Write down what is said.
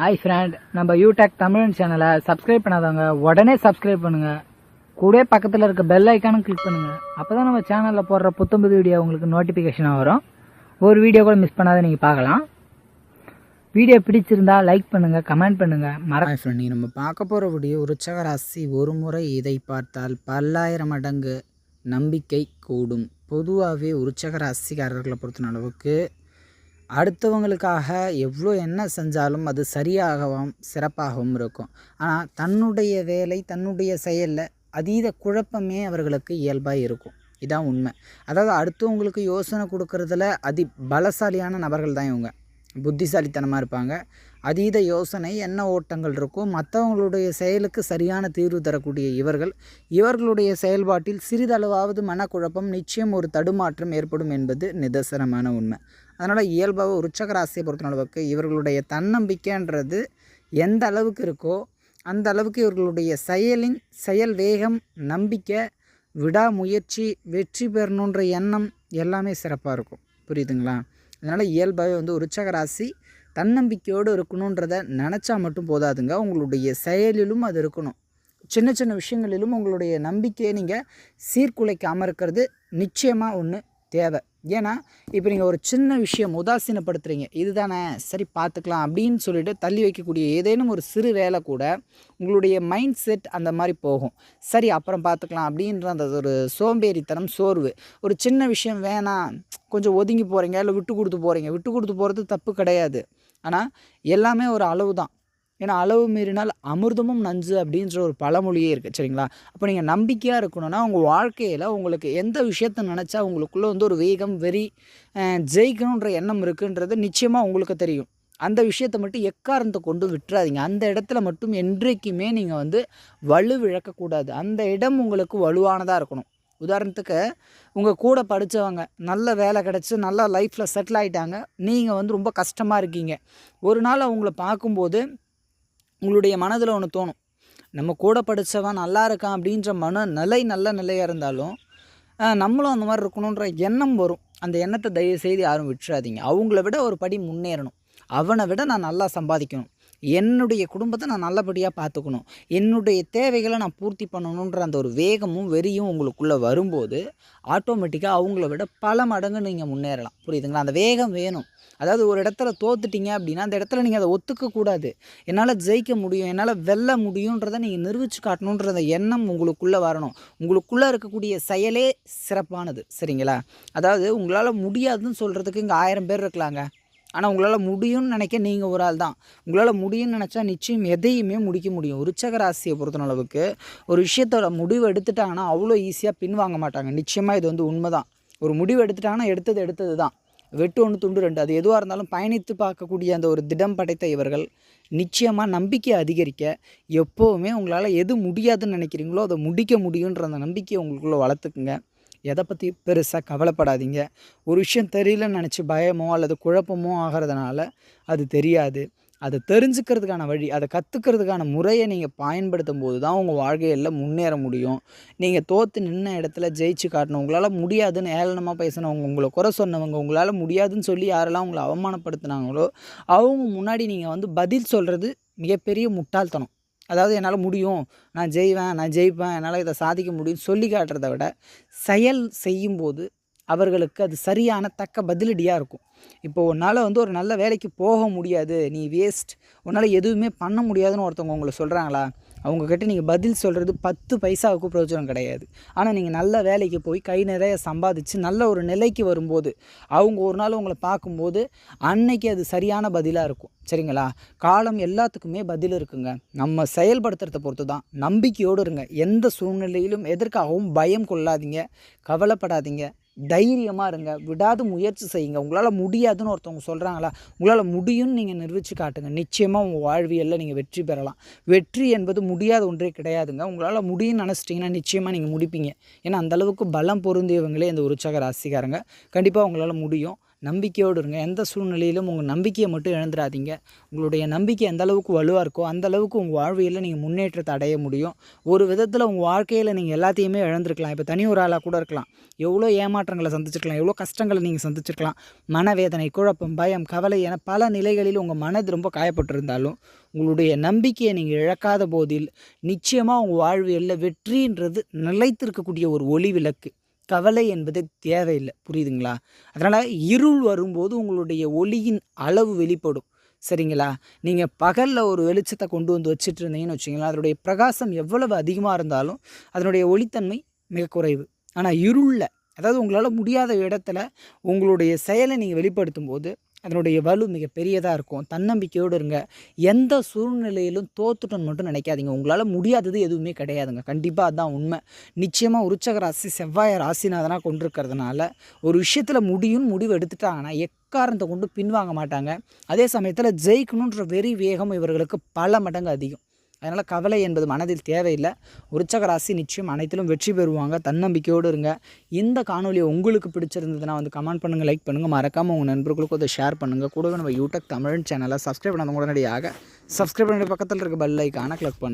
Hi friend நம்ம யூடெக் தமிழ் சேனலை subscribe பண்ணாதவங்க உடனே சப்ஸ்கிரைப் பண்ணுங்க. கூட பக்கத்தில் இருக்க பெல் ஐக்கானும் கிளிக் பண்ணுங்க. அப்பதான் நம்ம சேனலில் போடுற புத்தம்புது வீடியோ உங்களுக்கு நோட்டிஃபிகேஷனாக வரும். ஒரு வீடியோ கூட மிஸ் பண்ணாத நீங்கள் பார்க்கலாம். வீடியோ பிடிச்சிருந்தா லைக் பண்ணுங்க கமெண்ட் பண்ணுங்க. மற ஃப்ரெண்ட் நம்ம பார்க்க போகிற வீடியோ உற்சக ராசி ஒரு முறை இதை பார்த்தால் பல்லாயிரம் மடங்கு நம்பிக்கை கூடும். பொதுவாகவே உற்சக ராசிக்காரர்களை பொறுத்தன அளவுக்கு அடுத்தவங்களுக்காக எவ்வளோ என்ன செஞ்சாலும் அது சரியாகவும் சிறப்பாகவும் இருக்கும். ஆனால் தன்னுடைய வேலை தன்னுடைய செயலில் அதீத குழப்பமே அவர்களுக்கு இயல்பாக இருக்கும். இதான் உண்மை. அதாவது அடுத்தவங்களுக்கு யோசனை கொடுக்கறதுல அதி பலசாலியான நபர்கள் தான் இவங்க. புத்திசாலித்தனமாக இருப்பாங்க. அதீத யோசனை என்ன ஓட்டங்கள் இருக்கும். மற்றவங்களுடைய செயலுக்கு சரியான தீர்வு தரக்கூடிய இவர்கள் இவர்களுடைய செயல்பாட்டில் சிறிதளவாவது மனக்குழப்பம் நிச்சயம் ஒரு தடுமாற்றம் ஏற்படும் என்பது நிதர்சனமான உண்மை. அதனால் இயல்பாக உச்சக ராசியை பொறுத்த அளவுக்கு இவர்களுடைய தன்னம்பிக்கைன்றது எந்த அளவுக்கு இருக்கோ அந்த அளவுக்கு இவர்களுடைய செயலின் செயல் வேகம் நம்பிக்கை விடாமுயற்சி வெற்றி பெறணுன்ற எண்ணம் எல்லாமே சிறப்பாக இருக்கும். புரியுதுங்களா? அதனால் இயல்பாகவே வந்து உச்சக ராசி தன்னம்பிக்கையோடு இருக்கணுன்றத நினச்சா மட்டும் போதாதுங்க. உங்களுடைய செயலிலும் அது இருக்கணும். சின்ன சின்ன விஷயங்களிலும் உங்களுடைய நம்பிக்கையை நீங்கள் சீர்குலைக்காமல் இருக்கிறது நிச்சயமாக ஒன்று தேவை. ஏன்னா இப்போ நீங்கள் ஒரு சின்ன விஷயம் உதாசீனப்படுத்துகிறீங்க இதுதானே? சரி பார்த்துக்கலாம் அப்படின்னு சொல்லிட்டு தள்ளி வைக்கக்கூடிய ஏதேனும் ஒரு சிறு வேலை கூட உங்களுடைய மைண்ட் செட் அந்த மாதிரி போகும். சரி அப்புறம் பார்த்துக்கலாம் அப்படின்ற அந்த ஒரு சோம்பேறித்தனம் சோர்வு. ஒரு சின்ன விஷயம் வேணாம் கொஞ்சம் ஒதுங்கி போகிறீங்க இல்லை விட்டு கொடுத்து போகிறீங்க விட்டு கொடுத்து போகிறது தப்பு கிடையாது. ஆனால் எல்லாமே ஒரு அளவு தான் ஏன்னா அளவு மீறினால் அமிர்தமும் நஞ்சு அப்படின்ற ஒரு பழமொழியே இருக்குது சரிங்களா? அப்போ நீங்கள் நம்பிக்கையாக இருக்கணும்னா உங்கள் வாழ்க்கையில் உங்களுக்கு எந்த விஷயத்த நினச்சா உங்களுக்குள்ளே வந்து ஒரு வேகம் வெறி ஜெயிக்கணுன்ற எண்ணம் இருக்குன்றது நிச்சயமாக உங்களுக்கு தெரியும். அந்த விஷயத்தை மட்டும் எக்காரணத்தை கொண்டு விட்டுறாதீங்க. அந்த இடத்துல மட்டும் என்றைக்குமே நீங்கள் வந்து வலு விழக்கக்கூடாது அந்த இடம் உங்களுக்கு வலுவானதாக இருக்கணும். உதாரணத்துக்கு உங்கள் கூட படித்தவங்க நல்ல வேலை கிடச்சி நல்லா லைஃப்பில் செட்டில் ஆகிட்டாங்க நீங்கள் வந்து ரொம்ப கஷ்டமாக இருக்கீங்க. ஒரு நாள் அவங்கள பார்க்கும்போது உங்களுடைய மனதில் ஒன்று தோணும். நம்ம கூட படித்தவன் நல்லா இருக்கான் அப்படின்ற மன நிலை நல்ல நிலையாக இருந்தாலும் நம்மளும் அந்த மாதிரி இருக்கணுன்ற எண்ணம் வரும். அந்த எண்ணத்தை தயவு செய்து யாரும் விட்டுறாதீங்க. அவங்கள விட ஒரு படி முன்னேறணும். அவனை விட நான் நல்லா சம்பாதிக்கணும். என்னுடைய குடும்பத்தை நான் நல்லபடியாக பார்த்துக்கணும். என்னுடைய தேவைகளை நான் பூர்த்தி பண்ணணுன்ற அந்த ஒரு வேகமும் வெறியும் உங்களுக்குள்ளே வரும்போது ஆட்டோமேட்டிக்காக அவங்கள விட பல மடங்கு நீங்கள் முன்னேறலாம். புரியுதுங்களா? அந்த வேகம் வேணும். அதாவது ஒரு இடத்துல தோத்துட்டீங்க அப்படின்னா அந்த இடத்துல நீங்கள் அதை ஒத்துக்கக்கூடாது என்னால் ஜெயிக்க முடியும் என்னால் வெல்ல முடியுன்றதை நீங்கள் நிரூபித்து காட்டணுன்ற அந்த எண்ணம் உங்களுக்குள்ளே வரணும். உங்களுக்குள்ளே இருக்கக்கூடிய செயலே சிறப்பானது. சரிங்களா? அதாவது உங்களால் முடியாதுன்னு சொல்கிறதுக்கு இங்கே ஆயிரம் பேர் இருக்கலாங்க. ஆனால் உங்களால் முடியும்னு நினைக்க நீங்கள் ஒரு ஆள் தான். உங்களால் முடியும்னு நினச்சா நிச்சயம் எதையுமே முடிக்க முடியும். உற்சக ராசியை பொறுத்த அளவுக்கு ஒரு விஷயத்தோட முடிவு எடுத்துட்டாங்கன்னா அவ்வளோ ஈஸியாக பின்வாங்க மாட்டாங்க. நிச்சயமாக இது வந்து உண்மை தான் ஒரு முடிவு எடுத்துட்டாங்கன்னா எடுத்தது எடுத்தது தான். வெட்டு ஒன்று துண்டு ரெண்டு அது எதுவாக இருந்தாலும் பயணித்து பார்க்கக்கூடிய அந்த ஒரு திடம் படைத்த இவர்கள் நிச்சயமாக நம்பிக்கை அதிகரிக்க எப்போவுமே உங்களால் எது முடியாதுன்னு நினைக்கிறீங்களோ அதை முடிக்க முடியுன்ற அந்த நம்பிக்கையை உங்களுக்குள்ளே வளர்த்துக்குங்க. எதை பற்றி பெருசாக கவலைப்படாதீங்க. ஒரு விஷயம் தெரியலன்னு நினச்சி பயமோ அல்லது குழப்பமோ ஆகிறதுனால அது தெரியாது. அதை தெரிஞ்சுக்கிறதுக்கான வழி அதை கற்றுக்கிறதுக்கான முறையை நீங்கள் பயன்படுத்தும் போது தான் உங்கள் வாழ்க்கையில் முன்னேற முடியும். நீங்கள் தோற்று நின்ன இடத்துல ஜெயிச்சு காட்டணும். உங்களால் முடியாதுன்னு ஏளனமாக பேசினவங்க உங்களை குறை சொன்னவங்க உங்களால் முடியாதுன்னு சொல்லி யாரெல்லாம் உங்களை அவமானப்படுத்துனாங்களோ அவங்க முன்னாடி நீங்கள் வந்து பதில் சொல்கிறது மிகப்பெரிய முட்டாள்தனம். அதாவது என்னால் முடியும். நான் ஜெய்வேன் நான் ஜெயிப்பேன் என்னால் இதை சாதிக்க முடியும்னு சொல்லி காட்டுறத விட செயல் செய்யும்போது அவர்களுக்கு அது சரியான தக்க பதிலடியாக இருக்கும். இப்போ உன்னால் வந்து ஒரு நல்ல வேலைக்கு போக முடியாது. நீ வேஸ்ட் உன்னால் எதுவுமே பண்ண முடியாதுன்னு ஒருத்தவங்க உங்களை சொல்கிறாங்களா அவங்கக்கிட்ட நீங்கள் பதில் சொல்கிறது பத்து பைசாவுக்கு பிரயோஜனம் கிடையாது. ஆனால் நீங்கள் நல்ல வேலைக்கு போய் கை நிறைய சம்பாதிச்சு நல்ல ஒரு நிலைக்கு வரும்போது அவங்க ஒரு நாள் உங்களை பார்க்கும்போது அன்னைக்கு அது சரியான பதிலாக இருக்கும். சரிங்களா? காலம் எல்லாத்துக்குமே பதில் இருக்குங்க. நம்ம செயல்படுத்துறத பொறுத்து தான் நம்பிக்கையோடு இருங்க. எந்த சூழ்நிலையிலும் எதற்காகவும் பயம் கொள்ளாதீங்க. கவலைப்படாதீங்க. தைரியமாக இருங்க. விடாது முயற்சி செய்யுங்க. உங்களால் முடியாதுன்னு ஒருத்தவங்க சொல்கிறாங்களா உங்களால் முடியும்னு நீங்கள் நிரூபித்து காட்டுங்க. நிச்சயமாக உங்கள் வாழ்வியலில் நீங்கள் வெற்றி பெறலாம். வெற்றி என்பது முடியாத ஒன்றே கிடையாதுங்க. உங்களால் முடியும்னு நினச்சிட்டிங்கன்னா நிச்சயமாக நீங்கள் முடிப்பீங்க. ஏன்னா அந்தளவுக்கு பலம் பொருந்தியவங்களே இந்த உற்சாக ராசிக்காரங்க. கண்டிப்பாக உங்களால் முடியும். நம்பிக்கையோடு இருங்க. எந்த சூழ்நிலையிலும் உங்கள் நம்பிக்கையை மட்டும் இழந்துடாதீங்க. உங்களுடைய நம்பிக்கை எந்த அளவுக்கு வலுவாக இருக்கோ அந்த அளவுக்கு உங்கள் வாழ்வியலில் நீங்கள் முன்னேற்றத்தை அடைய முடியும். ஒரு விதத்தில் உங்கள் வாழ்க்கையில் நீங்கள் எல்லாத்தையுமே இழந்திருக்கலாம். இப்போ தனி ஒரு ஆளாக கூட இருக்கலாம். எவ்வளோ ஏமாற்றங்களை சந்திச்சிருக்கலாம். எவ்வளோ கஷ்டங்களை நீங்கள் சந்திச்சிருக்கலாம். மனவேதனை குழப்பம் பயம் கவலை என பல நிலைகளில் உங்கள் மனது ரொம்ப காயப்பட்டிருந்தாலும் உங்களுடைய நம்பிக்கையை நீங்கள் இழக்காத போதில் நிச்சயமாக உங்கள் வாழ்வியலில் வெற்றின்றது நிலைத்திருக்கக்கூடிய ஒரு ஒளி விளக்கு. கவலை என்பது தேவையில்லை. புரியுதுங்களா? அதனால் இருள் வரும்போது உங்களுடைய ஒளியின் அளவு வெளிப்படும். சரிங்களா? நீங்கள் பகலில் ஒரு வெளிச்சத்தை கொண்டு வந்து வச்சுட்டு இருந்தீங்கன்னு வச்சிங்களா அதனுடைய பிரகாசம் எவ்வளவு அதிகமாக இருந்தாலும் அதனுடைய ஒளித்தன்மை மிக குறைவு. ஆனால் இருளில் அதாவது உங்களால் முடியாத இடத்துல உங்களுடைய செயலை நீங்கள் வெளிப்படுத்தும் போது அதனுடைய வலு மிக பெரியதாக இருக்கும். தன்னம்பிக்கையோடு இருங்க. எந்த சூழ்நிலையிலும் தோத்துட்டோன்னு மட்டும் நினைக்காதீங்க. உங்களால் முடியாதது எதுவுமே கிடையாதுங்க. கண்டிப்பாக அதுதான் உண்மை. நிச்சயமாக உற்சக ராசி செவ்வாய் ராசிநாதனாக கொண்டிருக்கிறதுனால ஒரு விஷயத்தில் முடியும்னு முடிவு எடுத்துட்டாங்கன்னா எக்காரணத்தை கொண்டு பின்வாங்க மாட்டாங்க. அதே சமயத்தில் ஜெயிக்கணுன்ற வெறி வேகம் இவர்களுக்கு பல மடங்கு அதிகம். அதனால் கவலை என்பது மனதில் தேவையில்லை. உற்சக ராசி நிச்சயம் அனைத்திலும் வெற்றி பெறுவாங்க. தன்னம்பிக்கையோடு இருங்க. இந்த காணொலியை உங்களுக்கு பிடிச்சிருந்ததுன்னா வந்து கமெண்ட் பண்ணுங்கள் லைக் பண்ணுங்கள் மறக்காமல் உங்கள் நண்பர்களுக்கும் அதை ஷேர் பண்ணுங்கள் கூடவே நம்ம யூடியூப் தமிழ் சேனலை சப்ஸ்கிரைப் பண்ணாத உடனடியாக சப்ஸ்கிரைப் பண்ணி பக்கத்தில் இருக்க பெல் ஐக்கான கிளிக் பண்ணுங்கள்